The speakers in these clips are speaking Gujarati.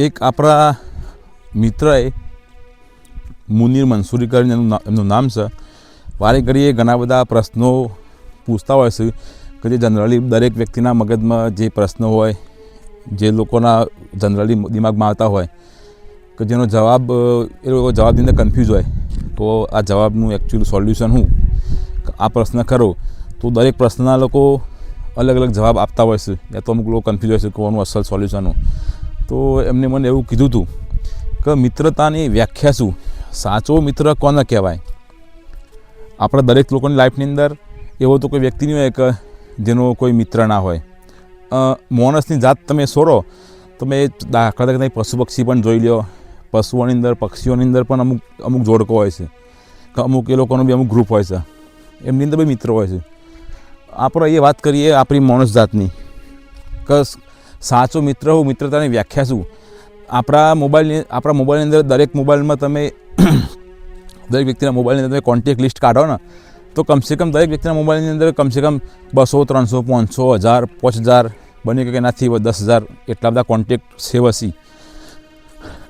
એક આપણા મિત્રએ મુનીર મંસૂરી કરીને એનું એમનું નામ છે. વારે ઘડીએ ઘણા બધા પ્રશ્નો પૂછતા હોય છે કે જે જનરલી દરેક વ્યક્તિના મગજમાં જે પ્રશ્નો હોય, જે લોકોના જનરલી દિમાગમાં આવતા હોય, કે જેનો જવાબ, એ લોકો જવાબ દઈને કન્ફ્યુઝ હોય, તો આ જવાબનું એકચ્યુઅલ સોલ્યુશન શું? આ પ્રશ્ન ખરો. તો દરેક પ્રશ્નના લોકો અલગ અલગ જવાબ આપતા હોય છે. યા તો અમુક લોકો કન્ફ્યુઝ હોય છે કે આનું અસલ સોલ્યુશનનું તો એમને મને એવું કીધું હતું કે મિત્રતાની વ્યાખ્યા શું? સાચો મિત્ર કોને કહેવાય? આપણા દરેક લોકોની લાઈફની અંદર એવો તો કોઈ વ્યક્તિ નહીં હોય કે જેનો કોઈ મિત્ર ના હોય. માણસની જાત તમે સોરો, તમે દાખલા તરીકે પશુ પક્ષી પણ જોઈ લો પશુઓની અંદર, પક્ષીઓની અંદર પણ અમુક અમુક જોડકો હોય છે. કે અમુક એ લોકોનું બી અમુક ગ્રુપ હોય છે. એમની અંદર બી મિત્રો હોય છે. આપણે એ વાત કરીએ આપણી માણસ જાતની. કે સાચો મિત્ર હું મિત્રતાની વ્યાખ્યા શું? આપણા મોબાઈલની આપણા મોબાઈલની અંદર દરેક મોબાઈલમાં તમે દરેક વ્યક્તિના મોબાઈલની અંદર તમે કોન્ટેક્ટ લિસ્ટ કાઢો ને, તો કમસે કમ દરેક વ્યક્તિના મોબાઈલની અંદર કમસે કમ બસો, ત્રણસો, પાંચસો, હજાર, પાંચ હજાર બની કે એનાથી દસ હજાર એટલા બધા કોન્ટેક્ટ સેવ હશે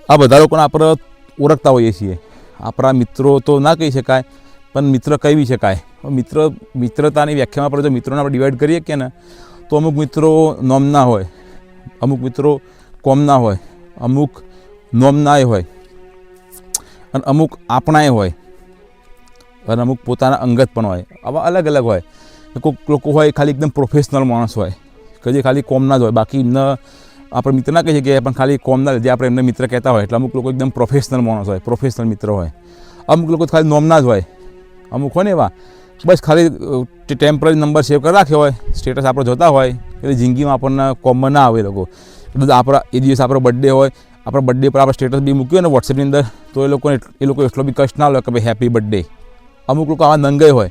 આ બધા લોકોને આપણે ઓળખતા હોઈએ છીએ. આપણા મિત્રો તો ના કહી શકાય, પણ મિત્ર કહી શકાય. મિત્ર, મિત્રતાની વ્યાખ્યામાં આપણે જો મિત્રોને આપણે ડિવાઈડ કરીએ કે ને, તો અમુક મિત્રો નોમના હોય. અમુક મિત્રો કોમના હોય, અમુક નોમનાય હોય, અને અમુક આપણાય હોય, અને અમુક પોતાના અંગત પણ હોય. આવા અલગ અલગ હોય. કોઈક લોકો હોય ખાલી એકદમ પ્રોફેશનલ માણસ હોય, કે જે ખાલી કોમના જ હોય. બાકી એમને, આપણે મિત્ર ના કહીએ કે પણ ખાલી કોમના લીધે આપણે એમને મિત્ર કહેતા હોય. એટલે અમુક લોકો એકદમ પ્રોફેશનલ માણસ હોય પ્રોફેશનલ મિત્ર હોય. અમુક લોકો ખાલી નોમના જ હોય. અમુક હોય ને એવા. બસ ખાલી ટેમ્પરરી નંબર સેવ કરી રાખ્યો હોય, સ્ટેટસ આપણે જોતા હોય, એટલે જિંદગીમાં આપણને કોમન ના આવે એ લોકો. આપણા, એ દિવસ આપણો બર્થડે હોય, આપણા બર્થડે પર આપણે સ્ટેટસ બી મૂક્યું ને વોટ્સએપની અંદર, તો એ લોકોને એ લોકો એટલો બી કષ્ટ ના લે કે ભાઈ હેપી બર્થડે અમુક લોકો આવા નંગાઈ હોય.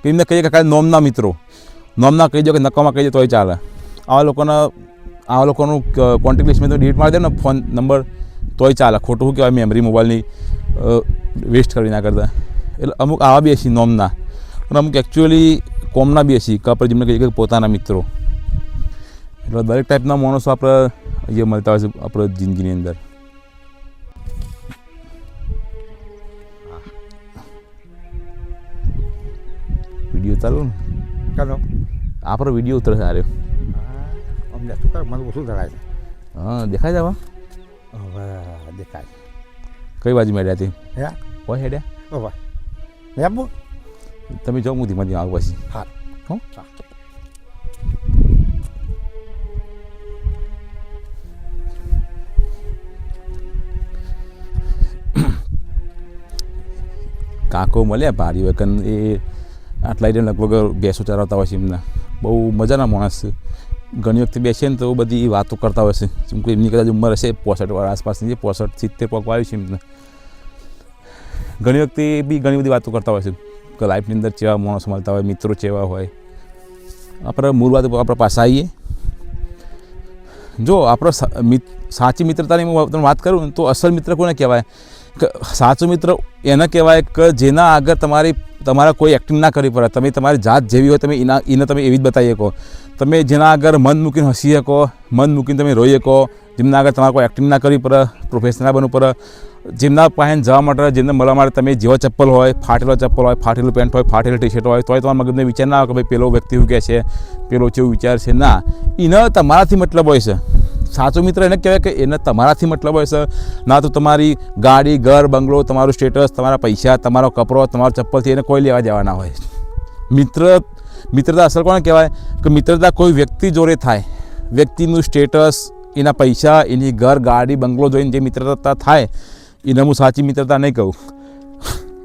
કે એમને કહીએ કે ખાલી નોમના મિત્રો. નોમના કહી દો કે નકામાં કહી દો તોય ચાલે. આવા લોકોના, આવા લોકોનું કોન્ટેક્ટ લિસ્ટમાં તો ડિલીટ મારી દે ને ફોન નંબર તોય ચાલે. ખોટું શું કહેવાય મેમરી મોબાઈલની વેસ્ટ કરી ના કરતા. એટલે અમુક આવા બી હશે નોમના અને અમુક એકચ્યુઅલી કોમના બી હશે. કે આપણે જેમને કહીએ કે પોતાના મિત્રો. એટલે દરેક ટાઈપના માણસો આપણે અહીંયા મળતા હોય છે આપણે જિંદગીની અંદર. વીડિયો ચાલુ ને? ચાલો. આપણો વીડિયો ઉતરે સારો અમને શું કર? મને ઓછું ધરાય છે. હા દેખાય જવા હવે દેખાય કઈ બાજુ મેળ્યા હતી હે? કોઈ હેડ્યા? ઓ ભાઈ મેં આપું? તમે જાઓ હું ધીમા ધીમા આવું પછી હા. હો. કાકો મળ્યા ભારી વકન એ આટલા ટાઈમ લગભગ બેસો ચરાવતા હોય છે એમના. બહુ મજાના માણસ છે. ઘણી વખતે બેસે ને તો બધી વાતો કરતા હોય છે. જેમ કે એમની કદાચ ઉંમર હશે પોસઠ આસપાસની છે પોસઠ સિત્તેર પગ આવ્યું છે એમને. ઘણી વખતે બી ઘણી બધી વાતો કરતા હોય છે. કે લાઈફની અંદર કેવા માણસો મળતા હોય, મિત્રો કેવા હોય. આપણે મૂળ વાત આપણે પાછા આવીએ. જો આપણે સાચી મિત્રતાની હું તમને વાત કરું તો અસલ મિત્ર કોને કહેવાય? કે સાચો મિત્ર એને કહેવાય કે જેના આગળ તમારી, તમારા કોઈ એક્ટિંગ ના કરવી પડે. તમે તમારી જાત જેવી હોય, તમે એના, એને તમે એવી જ બતાવી શકો. તમે જેના આગળ મન મૂકીને હસી શકો, મન મૂકીને તમે રોઈ શકો, જેમના આગળ તમારે કોઈ એક્ટિંગ ના કરવી પડે પ્રોફેશનલ બનવું પડે જેમના પાસે જવા માટે, જેમને મળવા માટે તમે જેવા ચપ્પલ હોય, ફાટેલો ચપ્પલ હોય, ફાટેલું પેન્ટ હોય, ફાટેલું ટી શર્ટ હોય, તોય તમારા મગજને વિચાર ના આવે કે ભાઈ પેલો વ્યક્તિ શું કહે છે, પેલો કેવું વિચાર છે. ના, એને તમારાથી મતલબ હોય છે. સાચો મિત્ર એને કહેવાય કે એને તમારાથી મતલબ હોય છે. ના તો તમારી ગાડી, ઘર, બંગલો, તમારું સ્ટેટસ તમારા પૈસા, તમારો કપડો, તમારો ચપ્પલથી એને કોઈ લેવા જવાના હોય. મિત્ર, મિત્રતા અસર કોને કહેવાય? કે મિત્રતા કોઈ વ્યક્તિ જોડે થાય. વ્યક્તિનું સ્ટેટસ એના પૈસા, એની ઘર, ગાડી, બંગલો જોઈને જે મિત્રતા થાય એને હું સાચી મિત્રતા નહીં કહું.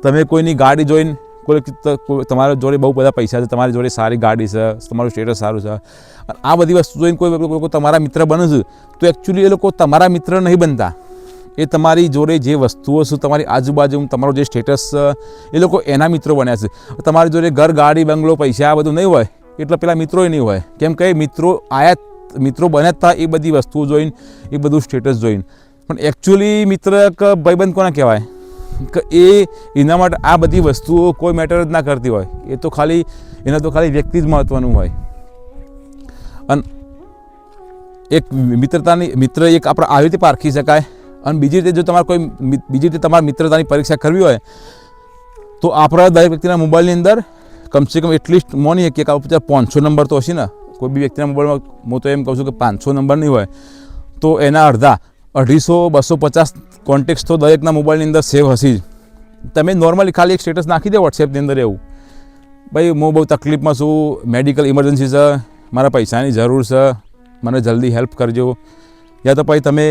તમે કોઈની ગાડી જોઈને કોઈ તમારા જોડે બહુ બધા પૈસા છે, તમારી જોડે સારી ગાડી છે, તમારું સ્ટેટસ સારું છે. અને આ બધી વસ્તુ જોઈને કોઈ લોકો તમારા મિત્ર બને છે, તો એકચ્યુઅલી એ લોકો તમારા મિત્ર નહીં બનતા. એ તમારી જોડે જે વસ્તુઓ છે, તમારી આજુબાજુ તમારો જે સ્ટેટસ છે, એ લોકો એના મિત્રો બન્યા છે. તમારી જોડે ઘર, ગાડી, બંગલો, પૈસા આ બધું નહીં હોય, એટલે પેલા મિત્રોય નહીં હોય. કેમ કે મિત્રો આયા, મિત્રો બન્યા જ તા એ બધી વસ્તુઓ જોઈને, એ બધું સ્ટેટસ જોઈને. પણ એકચ્યુઅલી મિત્ર કે ભાઈબંધ કોને કહેવાય? કે એ એના માટે આ બધી વસ્તુઓ કોઈ મેટર જ ના કરતી હોય. એ તો ખાલી, એના તો ખાલી વ્યક્તિ જ મહત્ત્વનું હોય. અને એક મિત્રતાની, મિત્ર એક આપણે આવી રીતે પારખી શકાય. અને બીજી રીતે જો તમારે કોઈ બીજી રીતે તમારે મિત્રતાની પરીક્ષા કરવી હોય, તો આપણા દરેક વ્યક્તિના મોબાઈલની અંદર કમસે કમ એટલીસ્ટ મોની કે પાંચસો નંબર તો હશે ને. કોઈ બી વ્યક્તિના મોબાઈલમાં, હું તો એમ કહું છું કે પાંચસો નંબર નહીં હોય. તો એના અડધા અઢીસો બસો પચાસ કોન્ટેક્ટ તો દરેકના મોબાઈલની અંદર સેવ હશે જ. તમે નોર્મલી ખાલી એક સ્ટેટસ નાખી દો વોટ્સએપની અંદર એવું. ભાઈ, હું બહુ તકલીફમાં છું મેડિકલ ઇમરજન્સી છે, મારા પૈસાની જરૂર છે, મને જલ્દી હેલ્પ કરજો. યા તો પછી તમે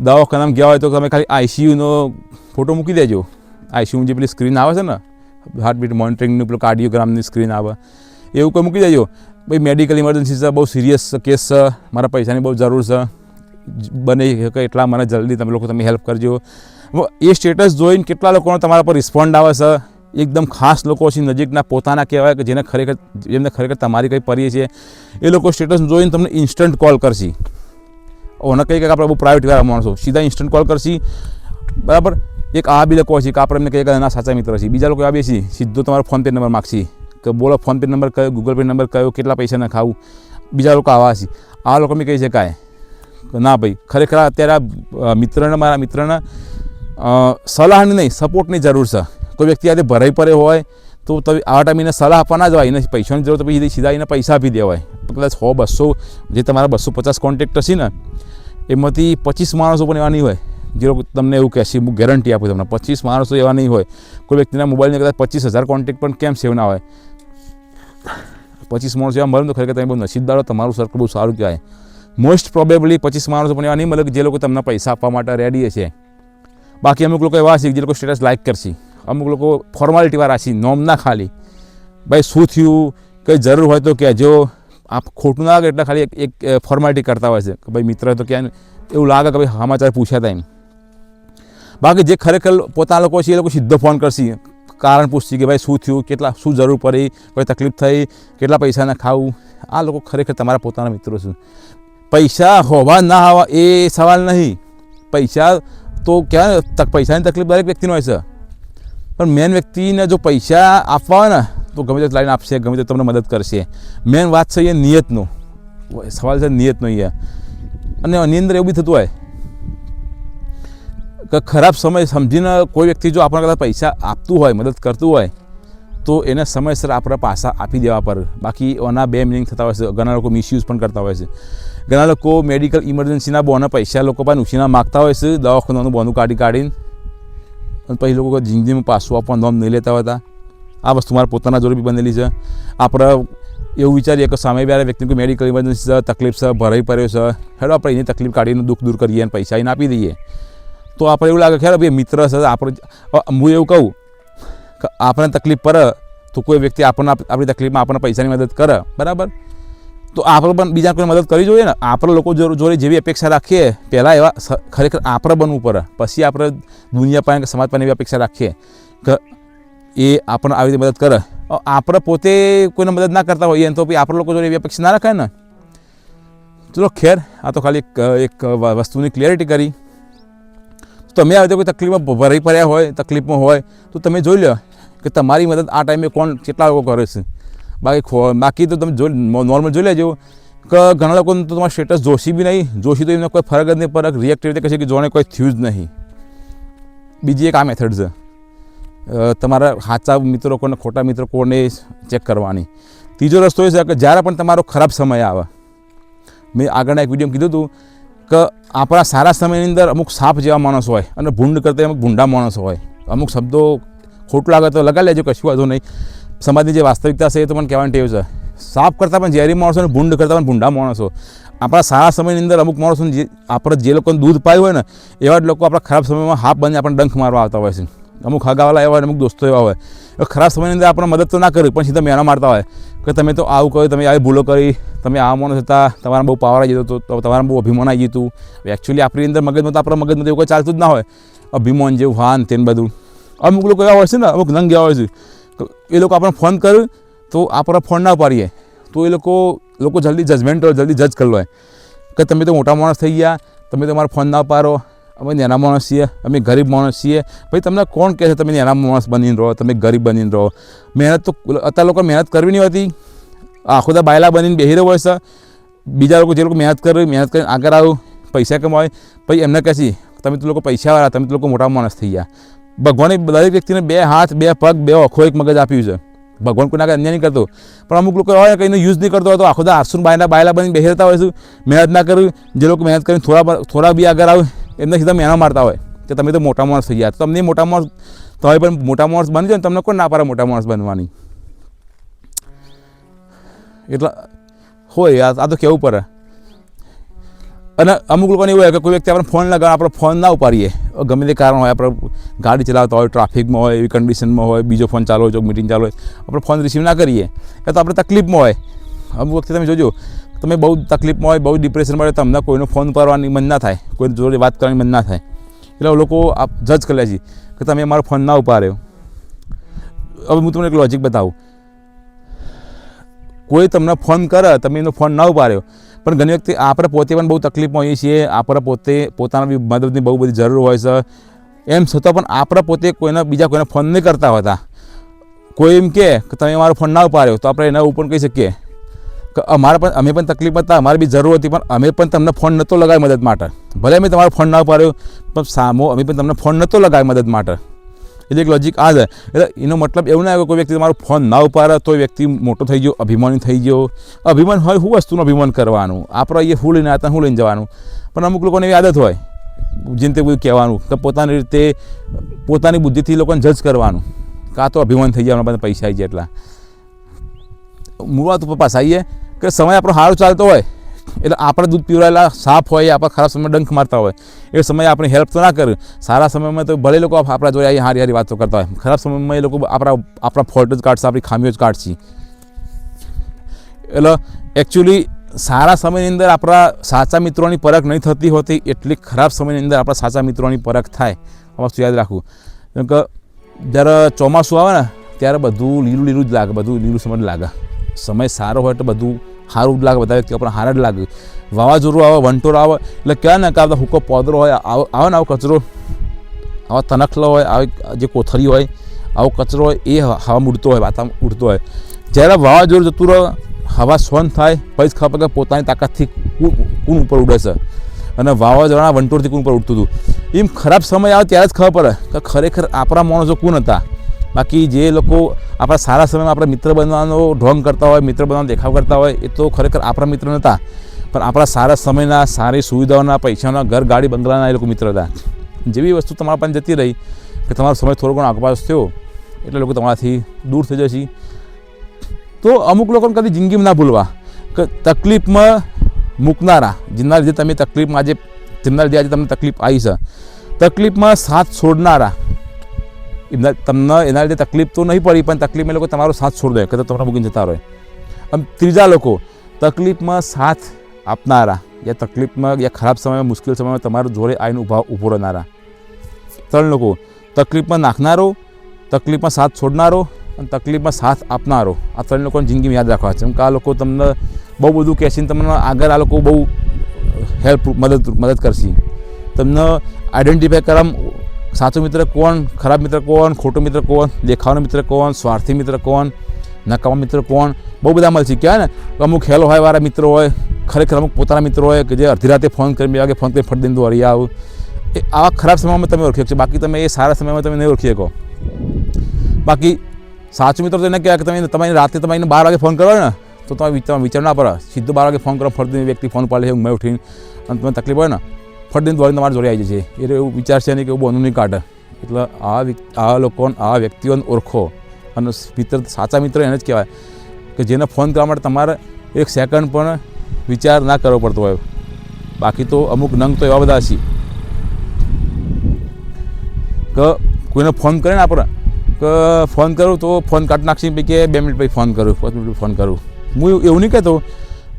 દવાખાનામાં ગયા હોય તો તમે ખાલી આઈસીયુનો ફોટો મૂકી દેજો. આઈસીયુની જે પેલી સ્ક્રીન આવે છે ને હાર્ટબીટ મોનિટરિંગનું પેલું કાર્ડિયોગ્રામની સ્ક્રીન આવે, એવું કોઈ મૂકી દેજો. ભાઈ મેડિકલ ઇમરજન્સી છે, બહુ સિરિયસ કેસ છે, મારા પૈસાની બહુ જરૂર છે. બને શકે એટલા મને જલ્દી તમે લોકો તમે હેલ્પ કરજો. એ સ્ટેટસ જોઈને કેટલા લોકોનો તમારા પર રિસ્પોન્ડ આવે છે? એકદમ ખાસ લોકો છે નજીકના પોતાના કહેવાય કે જેને ખરેખર જેમને ખરેખર તમારી કંઈ પરી છે એ લોકો સ્ટેટસ જોઈને તમને ઇન્સ્ટન્ટ કોલ કરશે. ઓને કંઈ કંઈક આપણે બહુ પ્રાઇવેટ વાળા માણસો, સીધા ઇન્સ્ટન્ટ કોલ કરશે. બરાબર? એક આ બી લોકો છે કે આપણે એમને કહીએ કે એના સાચા મિત્ર છે. બીજા લોકો આવી છે સીધો તમારો ફોન પે નંબર માગશે. કે બોલો ફોન પે નંબર કયો ગૂગલ પે નંબર કયો, કેટલા પૈસા નખાવું બીજા લોકો આવા છે. આ લોકો મેં કહી શકાય ના ભાઈ, ખરેખર અત્યારે આ મિત્રને, મારા મિત્રને સલાહની નહીં, સપોર્ટની જરૂર છે. કોઈ વ્યક્તિ આજે ભરાઈ પડે હોય, તો તમે આવા ટાઈમ એને સલાહ આપવાના જ હોય. એને પૈસાની જરૂર તો પછી સીધા એને પૈસા આપી દેવાય. કદાચ સો, બસો, જે તમારા બસો પચાસ કોન્ટેક્ટ હશે ને, એમાંથી પચીસ માણસો પણ એવા નહીં હોય. જે લોકો તમને એવું કહેશે, હું ગેરંટી આપું તમને. પચીસ માણસો એવા નહીં હોય. કોઈ વ્યક્તિના મોબાઈલની કદાચ પચીસ હજાર કોન્ટેક્ટ પણ કેમ સેવ ના હોય? પચીસ માણસો એવા મળે તો ખરેખર તમે બહુ નસીબદારો તમારું સર્કલ બહુ સારું કહેવાય. મોસ્ટ પ્રોબેબલી પચીસ માણસો પણ એવા નહીં મળે જે લોકો તમને પૈસા આપવા માટે રેડી છે બાકી અમુક લોકો એવા છે જે લોકો સ્ટેટસ લાઇક કરશે. અમુક લોકો ફોર્માલિટીવાળા છે નોમના ખાલી. ભાઈ, શું થયું? કંઈ જરૂર હોય તો કહેજો. આપ ખોટું ના લાગે એટલે ખાલી એક ફોર્માલિટી કરતા હોય છે. કે ભાઈ, મિત્ર તો ક્યાં એવું લાગે કે ભાઈ, સમાચાર પૂછ્યા હતા એમ. બાકી જે ખરેખર પોતા લોકો છે એ લોકો સીધો ફોન કરશે. કારણ પૂછશે કે ભાઈ, શું થયું? કેટલા, શું જરૂર પડી? કોઈ તકલીફ થઈ? કેટલા પૈસાના ખાવું? આ લોકો ખરેખર તમારા પોતાના મિત્રો છે. પૈસા હોવા ના હોવા એ સવાલ નહીં. પૈસા તો ક્યાં તક, પૈસાની તકલીફ દરેક વ્યક્તિનો હોય છે. પણ મેન વ્યક્તિને જો પૈસા આપવા હોય ને, તો ગમે તે લાઈન આપશે, ગમે તે તમને મદદ કરશે. મેન વાત છે એ નિયતનો. સવાલ છે નિયતનો અહીંયા. અને એની અંદર એવું બી થતું હોય કે ખરાબ સમય સમજીને કોઈ વ્યક્તિ જો આપણા કદાચ પૈસા આપતું હોય, મદદ કરતું હોય, તો એને સમયસર આપણા પાસા આપી દેવા પર. બાકી એના બે મિનિંગ થતા હોય છે. ઘણા લોકો મિસયુઝ પણ કરતા હોય છે. ઘણા લોકો મેડિકલ ઇમરજન્સીના બોના પૈસા લોકો પાસે ઉછીના માગતા હોય છે. દવાખાનાનું બોનું કાઢી કાઢીને અને પછી લોકો જિંદગીમાં પાછું આપવાનું નોમ નહીં લેતા હતા. આ વસ્તુ મારા પોતાના જોડે બી બનેલી છે. આપણે એવું વિચારીએ કે સામે વાળા વ્યક્તિને કોઈ મેડિકલ ઇમરજન્સી છે, તકલીફ છે, ભરાઈ પડ્યો છે, હેડો આપણે એની તકલીફ કાઢીને દુઃખ દૂર કરીએ અને પૈસા એને આપી દઈએ. તો આપણે એવું લાગે ખેર ભાઈ મિત્ર છે, આપણે હું એવું કહું કે આપણને તકલીફ પડે તો કોઈ વ્યક્તિ આપણને આપ- આપણી તકલીફમાં આપણને પૈસાની મદદ કરે. બરાબર? તો આપણે પણ બીજા કોઈ મદદ કરવી જોઈએ ને? આપણે લોકો જોડે જેવી અપેક્ષા રાખીએ, પહેલાં એવા ખરેખર આપણે બનવું પડે. પછી આપણે દુનિયા પાસે સમાજ પાસે એવી અપેક્ષા રાખીએ કે એ આપણને આવી રીતે મદદ કરે. આપણે પોતે કોઈને મદદ ના કરતા હોઈએ તો પછી આપણે લોકો જોડે એવી અપેક્ષા ના રખાય ને? ચલો ખેર, આ તો ખાલી એક વસ્તુની ક્લિયરિટી કરી. તમે આવી રીતે કોઈ તકલીફમાં ભરાઈ પડ્યા હોય, તકલીફમાં હોય, તો તમે જોઈ લો કે તમારી મદદ આ ટાઈમે કોણ કેટલા લોકો કરે છે. બાકી બાકી તો તમે જો નોર્મલ જોઈ લેજો. કે ઘણા લોકોને તો તમારા સ્ટેટસ જોશી બી નહીં. જોશી તો એમને કોઈ ફરક જ નહીં ફરક રિએક્ટિવિટી રીતે કહેશે કે જોણે કોઈ થયું જ નહીં. બીજી એક આ મેથડ છે. તમારા સાચા મિત્રો કોને, ખોટા મિત્રો કોને ચેક કરવાની. ત્રીજો રસ્તો એ છે કે જ્યારે પણ તમારો ખરાબ સમય આવે. મેં આગળના એક વિડીયોમાં કીધું હતું કે આપણા સારા સમયની અંદર અમુક સાપ જેવા માણસ હોય અને ભૂંડ કરતા અમુક ભૂંડા માણસ હોય. અમુક શબ્દો ખોટું લાગે તો લગાવી લેજો, કશું વાંધો નહીં. સમાજની જે વાસ્તવિકતા છે એ તો મને કહેવાની ટેવ છે. સાપ કરતાં પણ ઝેરી માણસો અને ભૂંડ કરતાં પણ ભૂંડા માણસો. આપણા સારા સમયની અંદર અમુક માણસોને જે, આપણે જે લોકોને દૂધ પાયું હોય ને, એવા જ લોકો આપણા ખરાબ સમયમાં હાફ બંધ આપણને ડંખ મારવા આવતા હોય છે. અમુક હગાવાલા એવા હોય અમુક દોસ્તો એવા હોય. ખરાબ સમયની અંદર આપણે મદદ તો ના કરી, પણ સીધા મેણા મારતા હોય. કે તમે તો આવું કર્યું, તમે આવી ભૂલો કરી, તમે આ માણસ હતા, તમારા બહુ પાવર આવી જતો તો તમારા બહુ અભિમાન આવી જતું એકચ્યુઅલી આપણી અંદર મગજમાં તો આપણા મગજમાં એવું કોઈ ચાલતું જ ના હોય. અભિમાન જેવું હાન તેન બધું. અમુક લોકો એવા હોય છે ને, અમુક નંગ એવા હોય છે. એ લોકો આપણને ફોન કરે તો આપણે ફોન ના પાડીએ. તો એ લોકો લોકો જલ્દી જજમેન્ટ જલ્દી જજ કરી લે. કે તમે તો મોટા માણસ થઈ ગયા, તમે તો મારો ફોન ના પાડો. અમે નાના માણસ છીએ, અમે ગરીબ માણસ છીએ. ભાઈ, તમને કોણ કહે છે તમે નાના માણસ બનીને રહો, તમે ગરીબ બનીને રહો? મહેનત તો અત્યારે લોકો મહેનત કરવી નહીં હોતી. આખો તો બાયલા બનીને બેહી રહ્યો હોય છે. બીજા લોકો, જે લોકો મહેનત કરે, મહેનત કરીને આગળ આવું, પૈસા કમાવે. પછી એમને કહે છે, તમે તો લોકો પૈસાવાળા, તમે તો લોકો મોટા માણસ થઈ ગયા. ભગવાને દરેક વ્યક્તિને બે હાથ, બે પગ, બે આંખો એક મગજ આપ્યું છે. ભગવાન કોઈના અન્યાય નહીં કરતો. પણ અમુક લોકો હોય કંઈનો યુઝ નહીં કરતો હોય તો આખો દા આસુન બાયના બાયલા બની બેસી હોય છે. મહેનત ના કર્યું જે લોકો મહેનત કરીને થોડા થોડા બી આગળ આવે, એમને સીધા મહેણા મારતા હોય. કે તમે તો મોટા માણસ થઈ ગયા. તમને મોટા માણસ તમે પણ મોટા માણસ બની જાય તમને કોણ ના પાડે મોટા માણસ બનવાની? એટલા, હોય આ તો કેવું પડે? અને અમુક લોકોને એવું હોય કે કોઈ વ્યક્તિ આપણે ફોન લગાવે આપણે ફોન ના ઉપાડીએ. ગમે તે કારણ હોય, આપણે ગાડી ચલાવતા હોય, ટ્રાફિકમાં હોય, એવી કન્ડિશનમાં હોય, બીજો ફોન ચાલુ હોય જો મિટિંગ ચાલુ હોય, આપણે ફોન રિસીવ ના કરીએ. એ તો આપણે તકલીફમાં હોય. અમુક વખતે તમે જોજો, તમે બહુ તકલીફમાં હોય, બહુ ડિપ્રેશનમાં હોય તમને કોઈનો ફોન કરવાની મન ના થાય. કોઈ જોડે વાત કરવાની મન ના થાય. એટલે લોકો આપ જજ કરે છે કે તમે મારો ફોન ના ઉપાડ્યો. હવે હું તમને એક લોજિક બતાવું. કોઈ તમને ફોન કરે, તમે એનો ફોન ના ઉપાડ્યો. પણ ઘણી વખતે આપણે પોતે પણ બહુ તકલીફમાં હોઈએ છીએ. આપણે પોતે પોતાના બી મદદની બહુ બધી જરૂર હોય છે. એમ છતાં પણ આપણે પોતે કોઈને બીજા કોઈને ફોન નહીં કરતા હોતા. કોઈ એમ કહે કે તમે મારો ફોન ના ઉપાડ્યો તો આપણે એના ઉપર કહી શકીએ. કે અમારે પણ, અમે પણ તકલીફ હતા, અમારે બી જરૂર હતી, પણ અમે પણ તમને ફોન નહોતો લગાવ્યો મદદ માટે. ભલે અમે તમારો ફોન ના ઉપાડ્યો, પણ સામો અમે પણ તમને ફોન નહોતો લગાવ્યો મદદ માટે. એટલે એક લોજિક આ જ એટલે એનો મતલબ એવું ના આવે કોઈ વ્યક્તિ તમારો ફોન ના ઉપાડે તો એ વ્યક્તિ મોટો થઈ ગયો, અભિમાની થઈ ગયો. અભિમાન હોય શું વસ્તુનું અભિમાન કરવાનું. આપણે અહીંયા હું લઈને આવતા, હું લઈને જવાનું. પણ અમુક લોકોને એવી આદત હોય, જેને બધું કહેવાનું, કે પોતાની રીતે પોતાની બુદ્ધિથી લોકોને જજ કરવાનું. કાં તો અભિમાન થઈ જાય બધા પૈસા આવી જાય એટલા. મૂળવાત ઉપર પાછા આવીએ, કે સમય આપણો સારો ચાલતો હોય. એટલે આપણે દૂધ પીવડાયેલા સાફ હોય આપણા ખરાબ સમયમાં ડંખ મારતા હોય. એ સમયે આપણે હેલ્પ તો ના કરે. સારા સમયમાં તો ભલે લોકો આપણા જોડે આવી હારી હારી વાતો કરતા હોય. ખરાબ સમયમાં એ લોકો આપણા આપણા ફોલ્ટ જ કાઢશે, આપણી ખામીઓ જ કાઢશે. એટલે એકચ્યુઅલી સારા સમયની અંદર આપણા સાચા મિત્રોની પરખ નહીં થતી હોતી, એટલી ખરાબ સમયની અંદર આપણા સાચા મિત્રોની પરખ થાય. આ વસ્તુ યાદ રાખવું? કેમ કે જ્યારે ચોમાસું આવે ને, ત્યારે બધું લીલું લીલું જ લાગે, બધું લીલું સમજ લાગે. સમય સારો હોય તો બધું સારું લાગે બધા વ્યક્તિ આપણને હારા જ લાગે. વાવાઝોડું આવે વંટોર આવે, એટલે કહેવાય ને કે બધા હુકો પોદરો હોય, આવો ને આવો કચરો. આવા તનખલો હોય, આવી જે કોથળી હોય, આવો કચરો હોય, એ હવા ઉડતો હોય, વાતાવરણ ઉડતો હોય. જ્યારે વાવાઝોડું જતું રહે, હવા સ્વન થાય, પછી જ ખબર કે પોતાની તાકાતથી કુણ કુન ઉપર ઉડે છે. અને વાવાઝોડાના વંટોળથી કુણ ઉપર ઉડતું હતું. એમ ખરાબ સમય આવે ત્યારે જ ખબર પડે કે ખરેખર આપણા માણસો કુણ હતા? બાકી જે લોકો આપણા સારા સમયમાં આપણા મિત્ર બનવાનો ઢોંગ કરતા હોય, મિત્ર બનવાનો દેખાવ કરતા હોય, એ તો ખરેખર આપણા મિત્ર નહોતા પણ આપણા સારા સમયના, સારી સુવિધાઓના, પૈસાના, ઘર, ગાડી, બંગલાના એ લોકો મિત્ર હતા. જેવી વસ્તુ તમારા પાસે જતી રહી કે તમારો સમય થોડો ઘણો આગપાસ થયો, એટલે લોકો તમારાથી દૂર થઈ જશે. તો અમુક લોકોને કદી જિંદગીમાં ના ભૂલવા. કે તકલીફમાં મૂકનારા જેના લીધે તમે તકલીફમાં આજે, જેમના લીધે આજે તમને તકલીફ આવી છે. તકલીફમાં સાથ છોડનારા એમના તમને એના લીધે તકલીફ તો નહીં પડી, પણ તકલીફમાં એ લોકો તમારો સાથ છોડ દે કે તમને મૂકીને જતા રહે. આમ ત્રીજા લોકો, તકલીફમાં સાથ આપનારા યા તકલીફમાં યા ખરાબ સમયમાં, મુશ્કેલ સમયમાં તમારા જોડે આવીને ઊભા ઊભો રહેનારા. ત્રણ લોકો, તકલીફમાં નાખનારો, તકલીફમાં સાથ છોડનારો અને તકલીફમાં સાથ આપનારો. આ ત્રણ લોકોની જિંદગીમાં યાદ રાખવા છે. કે આ લોકો તમને બહુ બધું કહેશે તમને આગળ આ લોકો બહુ હેલ્પ મદદ મદદ કરશે. તમને આઈડેન્ટિફાય કરવામાં સાચો મિત્ર કોણ, ખરાબ મિત્ર કોણ, ખોટો મિત્ર કોણ, દેખાવાનો મિત્ર કોણ, સ્વાર્થી મિત્ર કોણ, નકામા મિત્ર કોણ, બહુ બધા મળશે કહેવાય ને? અમુક હેલો હોય વાળા મિત્રો હોય, ખરેખર અમુક પોતાના મિત્રો હોય કે જે અડધી રાતે ફોન કરી બે વાગે ફોન કરી ફટ દઈને દોરી આવું. એ આવા ખરાબ સમયમાં તમે ઓળખી શકશો. બાકી તમે એ સારા સમયમાં તમે નહીં ઓળખી શકો. બાકી સાચો મિત્ર તો એને કહેવાય કે તમે તમારી રાતે તમારે બાર વાગે ફોન કરો ને, તો તમે વિચાર વિચાર ના પડે સીધો બાર વાગે ફોન કરો ફરતી વ્યક્તિ ફોન પાડે છે, ઊંઘમાં ઉઠીને, અને તમને તકલીફ હોય ને ફટ દઈને દોડીને તમારા જોડે આવી જશે એટલે એવું વિચાર છે નહીં કે એવું બનવું નહીં કાઢે. એટલે આ આ આવા લોકો આવા વ્યક્તિઓને ઓળખો. અને મિત્ર, સાચા મિત્ર એને જ કહેવાય કે જેને ફોન કરવા માટે તમારે એક સેકન્ડ પણ વિચાર ના કરવો પડતો હોય. બાકી તો અમુક નંગ તો એવા બધા છે. કે કોઈને ફોન કરે ને આપણે, કે ફોન કરું તો ફોન કાઢ નાખશે કે બે મિનિટ પછી ફોન કરું, પાંચ મિનિટ ફોન કરું. હું એવું નહીં કહેતો.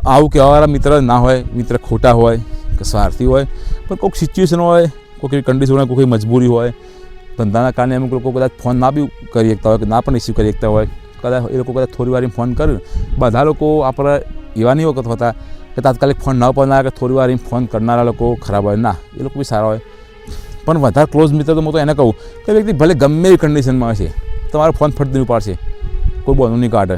આવું કહેવાવાળા મિત્ર ના હોય, મિત્ર ખોટા હોય. કે સ્વાર્થી હોય, પણ કોઈક સિચ્યુએશન હોય, કોઈક એવી કન્ડિશન હોય કોઈ મજબૂરી હોય, ધંધાના કારણે અમુક લોકો કદાચ ફોન ના બી કરી શકતા હોય કે ના પણ રિસીવ કરી શકતા હોય. કદાચ એ લોકો કદાચ થોડી વાર ફોન કર્યું. બધા લોકો આપણે એવા નહીં વખત હોતા કે તાત્કાલિક ફોન ન પડનારા કે થોડી વાર ફોન કરનારા લોકો ખરાબ હોય. ના, એ લોકો બી સારા હોય. પણ વધારે ક્લોઝ મિત્ર તો હું તો એને કહું કે વ્યક્તિ ભલે ગમે એવી કન્ડિશનમાં હશે, તમારો ફોન ફટ દેવું પાડશે કોઈ બોનું નહીં કાઢે.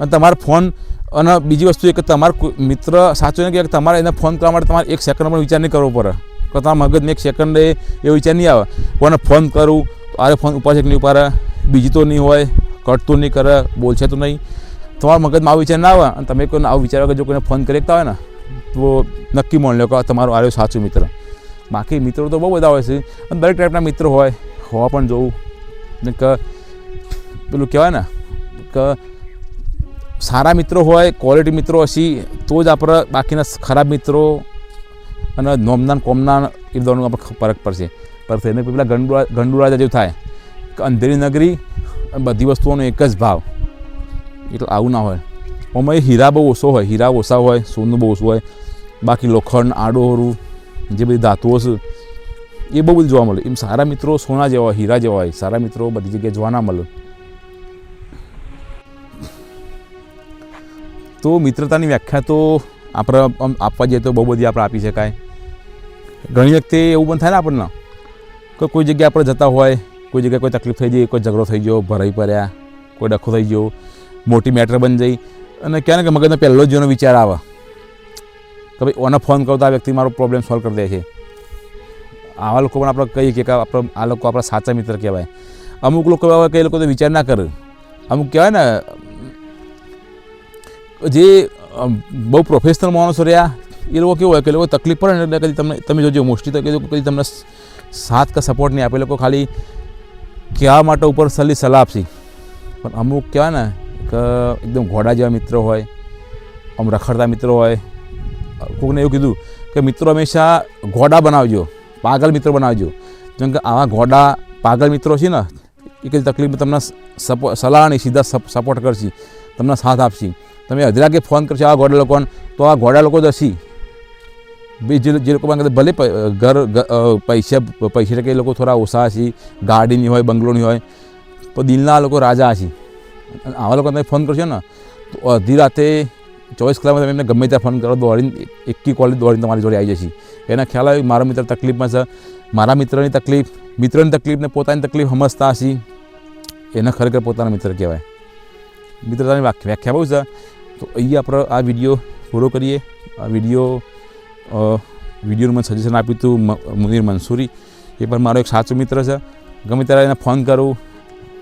અને તમારો ફોન અને બીજી વસ્તુ એ કે તમારા મિત્ર સાચો કે તમારે એને ફોન કરવા માટે તમારે એક સેકન્ડ પણ વિચાર નહીં કરવો પડે. કે તમારા મગજમાં એક સેકન્ડે એ વિચાર નહીં આવે. કોને ફોન કરું આરે ફોન ઉપાડશે કે નહીં ઉપાડે, બીજી તો નહીં હોય કટતું નહીં કરે, બોલશે તો નહીં. તમારા મગજમાં આવો વિચાર ના આવે અને તમે કોઈને આવું વિચાર કે જો કોઈને ફોન કરી હોય ને, તો નક્કી માની લો કે તમારો આર્યો સાચો મિત્ર. બાકી મિત્રો તો બહુ બધા હોય છે. અને દરેક ટાઈપના મિત્રો હોય, હોવા પણ જોવું. કે પેલું કહેવાય ને, કે સારા મિત્રો હોય ક્વોલિટી મિત્રો હશે, તો જ આપણે બાકીના ખરાબ મિત્રો અને નોમનાન કોમનાન કોમના એ બધાનો આપણે ફરક પડશે. પર તેને પેલા ગંડુરા, ગંડુરાજા જેવું થાય કે અંધેરી નગરી બધી વસ્તુઓનો એક જ ભાવ. એટલે આવું ના હોય. ઓમાં હીરા બહુ ઓછો હોય, હીરા ઓછા હોય, સોનું બહુ ઓછું હોય, બાકી લોખંડ, આડોહરું, જે બધી ધાતુઓ છે, એ બહુ બધું જોવા મળે. એમ સારા મિત્રો સોના જેવા હોય, હીરા જેવા હોય, સારા મિત્રો બધી જગ્યાએ જોવા ના મળે. તો મિત્રતાની વ્યાખ્યા તો આપણે આપવા જઈએ તો બહુ બધી આપણે આપી શકાય. ઘણી વખતે એવું પણ થાય ને આપણને, કે કોઈ જગ્યાએ આપણે જતા હોય, કોઈ જગ્યાએ કોઈ તકલીફ થઈ ગઈ, કોઈ ઝઘડો થઈ ગયો, ભરાઈ પડ્યા, કોઈ ડખો થઈ ગયો, મોટી મેટર બની જઈ અને કહે ને કે મગજનો પહેલો જ જેનો વિચાર આવે, કે ભાઈ ઓને ફોન કરો તો આ વ્યક્તિ મારો પ્રોબ્લેમ સોલ્વ કરી દે છે. આવા લોકો પણ આપણે કહીએ કે આપણે, આ લોકો આપણા સાચા મિત્ર કહેવાય. અમુક લોકો એવા કે એ લોકો તો વિચાર ના કરે. અમુક કહેવાય ને જે બહુ પ્રોફેશનલ માણસો રહ્યા, એ લોકો કેવું હોય કે લોકો તકલીફ પડે ને એટલે કદી તમને, તમે જોજો મોસ્ટલી તો એ કદી તમને સાથ કે સપોર્ટ નહીં આપે. લોકો ખાલી કહેવા માટે ઉપર સલી સલાહ આપશે. પણ અમુક કહેવાય ને કે એકદમ ઘોડા જેવા મિત્રો હોય, આમ રખડતા મિત્રો હોય. કોકને એવું કીધું કે મિત્રો હંમેશા ઘોડા બનાવજો, પાગલ મિત્રો બનાવજો. જેમ કે આવા ઘોડા પાગલ મિત્રો છે ને, એ કદી તકલીફ, તમને સપો, સલાહ નહીં, સીધા સપોર્ટ કરશે, તમને સાથ આપશે. તમે અધરાગે ફોન કરશો, આ ઘોડા લોકોને, તો આ ઘોડા લોકો દસી બી જે જે લોકો પાસે ભલે ઘર પૈસા પૈસા કે એ લોકો થોડા ઓછા હશે ગાડીની હોય, બંગલોની હોય, તો દિલના લોકો રાજા હશે આવા લોકો તમે ફોન કરશો ને, તો અડધી રાતે ચોવીસ કલાકમાં તમે એમને ગમે ત્યાં ફોન કરો, દોડીને એકી કોલેજ દોડીને તમારી જોડે આવી જશે. એના ખ્યાલ આવે મારો મિત્ર તકલીફમાં છે? મારા મિત્રની તકલીફ, મિત્રની તકલીફને પોતાની તકલીફ સમજતા હશે એને ખરેખર પોતાના મિત્ર કહેવાય. મિત્રતાની વ્યાખ્યા બહુ છે. તો અહીંયા આપણે આ વીડિયો પૂરો કરીએ. આ વીડિયો વીડિયો મને સજેશન આપ્યું હતું મુનિર મુનીર મંસૂરી. એ પણ મારો એક સાચો મિત્ર છે. ગમે ત્યારે એને ફોન કરું,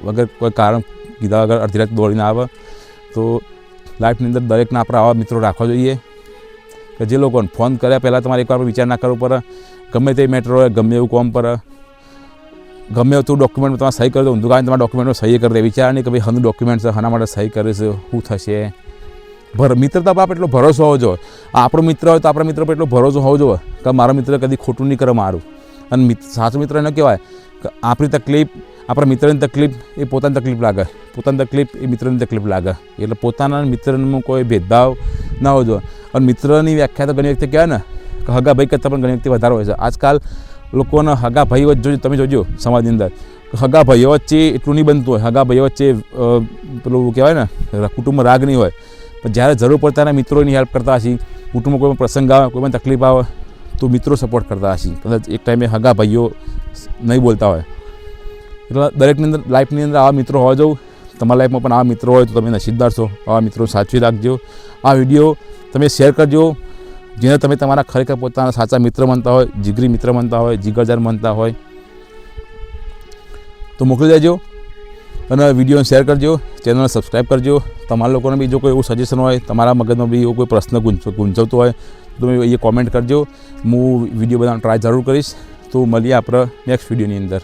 વગર કોઈ કારણ કીધા વગર અડધી રાત દોડીને આવે, તો લાઈફની અંદર દરેકના આપણે આવા મિત્રો રાખવા જોઈએ. કે જે લોકોને ફોન કર્યા પહેલાં તમારે એકવાર વિચાર ના કરવો પડે. ગમે તે મેટર હોય, ગમે એવું કોમ પર ગમે એવું ડોક્યુમેન્ટ તમારે સહી કરી દો, ઊંધું કારણે તમારા ડોક્યુમેન્ટમાં સહી કરી દે. વિચાર નહીં કે ભાઈ હનું ડોક્યુમેન્ટ છે, હના માટે સહી કરે છે, શું થશે? ભર, મિત્રતા પર એટલો ભરોસો હોવો જોઈએ. આપણો મિત્ર હોય તો આપણા મિત્ર પર એટલો ભરોસો હોવો જોઈએ કે મારો મિત્ર કદી ખોટું નહીં કરે મારું. અને સાચો મિત્ર એને કહેવાય કે આપણી તકલીફ, આપણા મિત્રની તકલીફ એ પોતાની તકલીફ લાગે. પોતાની તકલીફ એ મિત્રની તકલીફ લાગે. એટલે પોતાના મિત્રનું કોઈ ભેદભાવ ના હોવો જોઈએ. અને મિત્રની વ્યાખ્યા તો ઘણી વખતે કહેવાય ને કે હગા ભાઈ કરતાં પણ ઘણી વખતે વધારે હોય છે. આજકાલ લોકોના હગા ભાઈ વચ્ચે જોજો તમે જોજો સમાજની અંદર હગા ભાઈઓ વચ્ચે એટલું નહીં બનતું હોય. હગા ભાઈઓ વચ્ચે પેલું કહેવાય ને, કુટુંબમાં રાગ નહીં હોય. પણ જ્યારે જરૂર પડે ત્યારે મિત્રોની હેલ્પ કરતા હશી. કુટુંબમાં કોઈ પણ પ્રસંગ આવે, કોઈ પણ તકલીફ આવે, તો મિત્રો સપોર્ટ કરતા હશી. કદાચ એક ટાઈમે હગા ભાઈઓ નહીં બોલતા હોય. એટલે દરેકની અંદર લાઈફની અંદર આવા મિત્રો હોવા જવું. તમારા લાઈફમાં પણ આવા મિત્રો હોય તો તમે નસીબદાર છો. આવા મિત્રો સાચવી રાખજો. આ વીડિયો તમે શેર કરજો, જેને તમે તમારા ખરેખર પોતાના સાચા મિત્ર માનતા હોય, જીગરી મિત્ર માનતા હોય જીગરજાર માનતા હોય, તો મોકલી દેજો. અને વિડીયોને શેર કરજો, ચેનલને સબસ્ક્રાઈબ કરજો. તમારા લોકોને બી જો કોઈ એવું સજેશન હોય, તમારા મગજમાં બી એવો કોઈ પ્રશ્ન ગુંચવતો હોય, તો તમે અહીંયા કોમેન્ટ કરજો. હું વીડિયો બનાવવાનો ટ્રાય જરૂર કરીશ. તો મળીએ આપણે નેક્સ્ટ વિડીયોની અંદર.